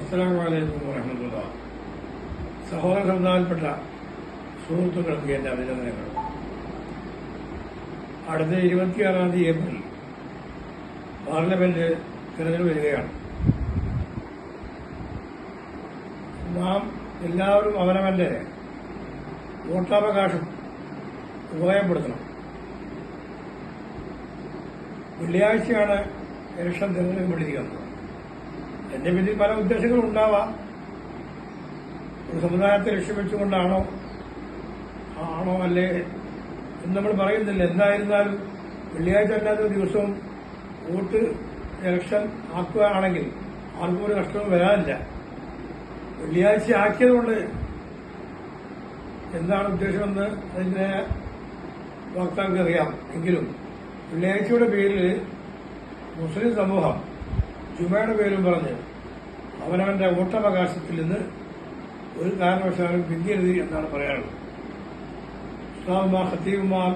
അസ്സലാമു അലൈക്കും വറഹമത്തുള്ള. സഹോദര സമുദായപ്പെട്ട സുഹൃത്തുക്കൾക്ക് എന്റെ അഭിനന്ദനങ്ങൾ. അടുത്ത ഇരുപത്തിയാറാം തീയതി ഏപ്രിൽ പാർലമെന്റ് തിരഞ്ഞെടുപ്പ് വരികയാണ്. നാം എല്ലാവരും അവനവന്റെ വോട്ടവകാശം ഉപയോഗപ്പെടുത്തണം വെള്ളിയാഴ്ചയാണ് ഇലക്ഷൻ തിരഞ്ഞെടുക്കപ്പെട്ടിരിക്കുന്നത് എന്റെ പിന്നിൽ പല ഉദ്ദേശങ്ങളും ഉണ്ടാവാം. ഒരു സമുദായത്തെ ലക്ഷ്യം വെച്ചുകൊണ്ടാണോ ആണോ അല്ലേ? എന്ന് നമ്മൾ പറയുന്നില്ല. എന്തായിരുന്നാലും വെള്ളിയാഴ്ച അല്ലാത്ത ദിവസം വോട്ട് ഇലക്ഷൻ ആക്കുകയാണെങ്കിൽ ആർക്കും ഒരു നഷ്ടവും വരാനില്ല. വെള്ളിയാഴ്ച ആക്കിയതുകൊണ്ട് എന്താണ് ഉദ്ദേശമെന്ന് അതിന്റെ വക്താക്കൾക്ക് അറിയാം. എങ്കിലും വെള്ളിയാഴ്ചയുടെ പേരിൽ മുസ്ലിം സമൂഹം ജുമയുടെ പേരും പറഞ്ഞ് അവനവന്റെ വോട്ടവകാശത്തിൽ നിന്ന് ഒരു കാരണവശാലും പിന്തിയരുത് എന്നാണ് പറയാനുള്ളത്. ഇസ്ലാമുമാർ ഖത്തീബുമാർ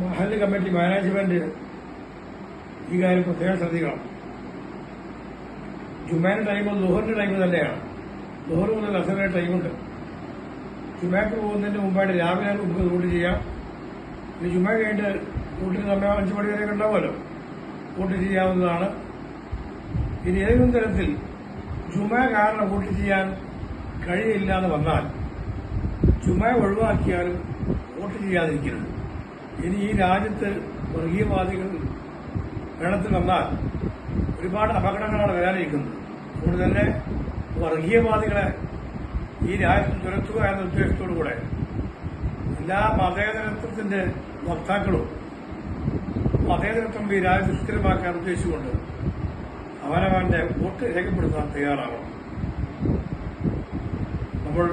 മഹല്ല് കമ്മിറ്റി മാനേജ്മെന്റ് ഈ കാര്യം പ്രത്യേകം ശ്രദ്ധിക്കണം. ജുമേന്റെ ടൈം ലുഹറിന്റെ ടൈം തന്നെയാണ്. ലുഹർ മുതൽ അസറിന്റെ ടൈമുണ്ട്. ജുമാക്ക് പോകുന്നതിന് മുമ്പായിട്ട് രാവിലെ നമുക്ക് റൂട്ട് ചെയ്യാം. ജുമ കഴിഞ്ഞിട്ട് റൂട്ടിന് സമയം അഞ്ചു മണി വരെ ഉണ്ടാവുമല്ലോ. വോട്ട് ചെയ്യാവുന്നതാണ് ഇനി ഏതെങ്കിലും തരത്തിൽ ചുമ കാരണം വോട്ട് ചെയ്യാൻ കഴിയില്ല എന്ന് വന്നാൽ ചുമ ഒഴിവാക്കിയാലും വോട്ട് ചെയ്യാതിരിക്കരുത് ഇനി ഈ രാജ്യത്ത് വർഗീയവാദികൾ ഭരണത്തിൽ വന്നാൽ ഒരുപാട് അപകടങ്ങളാണ് വരാനിരിക്കുന്നത്. അതുകൊണ്ട് തന്നെ വർഗീയവാദികളെ ഈ രാജ്യത്ത് തുരത്തുക എന്ന ഉദ്ദേശത്തോടുകൂടെ എല്ലാ മതേതരത്വത്തിന്റെ വക്താക്കളും മതേതരത്വം ഈ രാജ്യത്ത് സ്ഥിരമാക്കാൻ ഉദ്ദേശിച്ചുകൊണ്ട് അവനവന്റെ വോട്ട് രേഖപ്പെടുത്താൻ തയ്യാറാവണം നമ്മൾ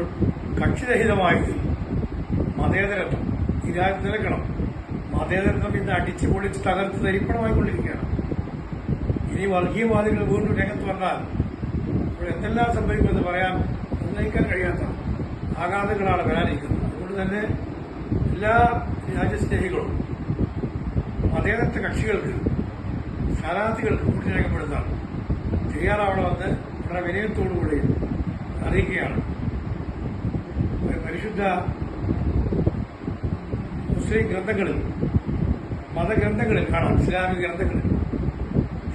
കക്ഷിരഹിതമായി മതേതരത്വം ഈ രാജ്യത്ത് നിലക്കണം മതേതരത്വം ഇന്ന് അടിച്ചു പൊളിച്ച് തകർത്ത് തരിപ്പണമായിക്കൊണ്ടിരിക്കുകയാണ്. ഇനി വർഗീയവാദികൾ വീണ്ടും രംഗത്ത് വന്നാൽ ഇവിടെ എന്തെല്ലാം സംഭവിക്കുമെന്ന് പറയാൻ നിർണയിക്കാൻ കഴിയാത്ത ആഘാതങ്ങളാണ് വരാനിരിക്കുന്നത്. അതുകൊണ്ട് തന്നെ എല്ലാ രാജ്യസ്നേഹികളും മതേതര കക്ഷികൾക്ക് സ്ഥാനാർത്ഥികൾക്ക് വോട്ട് രേഖപ്പെടുത്താൻ തയ്യാറാവണമെന്ന് വളരെ വിനയത്തോടുകൂടി അറിയിക്കുകയാണ്. പരിശുദ്ധ മുസ്ലിം ഗ്രന്ഥങ്ങളിൽ മതഗ്രന്ഥങ്ങളിൽ കാണാം ഇസ്ലാമിക ഗ്രന്ഥങ്ങളിൽ.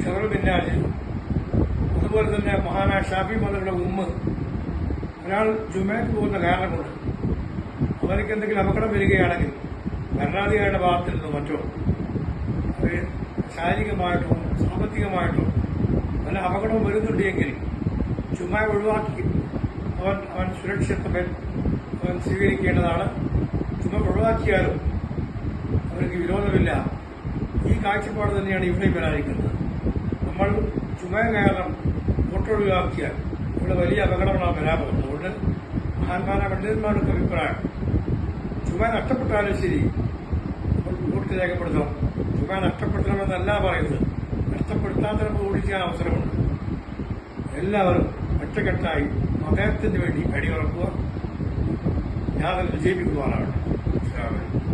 ഷെറൽ ബിന്നാജ് അതുപോലെ തന്നെ മഹാനായ ഷാഫി മതങ്ങളുടെ ഉമ്മ. ഒരാൾ ജുമേക്ക് പോകുന്ന കാരണം കൊണ്ട് അവർക്ക് എന്തെങ്കിലും അപകടം വരികയാണെങ്കിൽ ഭരണാധികാരിയുടെ ഭാഗത്തിൽ നിന്നോ മറ്റോ അവർ ശാരീരികമായിട്ടോ സാമ്പത്തികമായിട്ടോ അപകടവും വരുന്നുണ്ട് എങ്കിൽ ചുമ ഒഴിവാക്കി. അവൻ അവൻ സുരക്ഷിതമൻ അവൻ സ്വീകരിക്കേണ്ടതാണ്. ചുമ ഒഴിവാക്കിയാലും അവർക്ക് വിരോധമില്ല. ഈ കാഴ്ചപ്പാട് തന്നെയാണ് ഇവിടെ വരാതിരിക്കുന്നത് നമ്മൾ ചുമ കാരണം വോട്ടൊഴിവാക്കിയാൽ ഇവിടെ വലിയ അപകടങ്ങളാണ് വരാൻ പോകുന്നത്. അതുകൊണ്ട് മഹാന്മാരായ പണ്ഡിതന്മാരുടെ അഭിപ്രായം ചുമ നഷ്ടപ്പെട്ടാലും ശരി വോട്ട് രേഖപ്പെടുത്തണം. ചുമ നഷ്ടപ്പെടുത്തണമെന്നല്ല പറയുന്നത്. നഷ്ടപ്പെടുത്താൻ ഓടിക്കാൻ അവസരമുണ്ട്. എല്ലാവരും ഒറ്റക്കെട്ടായി മതത്തിന് വേണ്ടി അടിയുറക്കുക. യാതൊരു വിജയിപ്പിക്കുവാനാവട്ടെ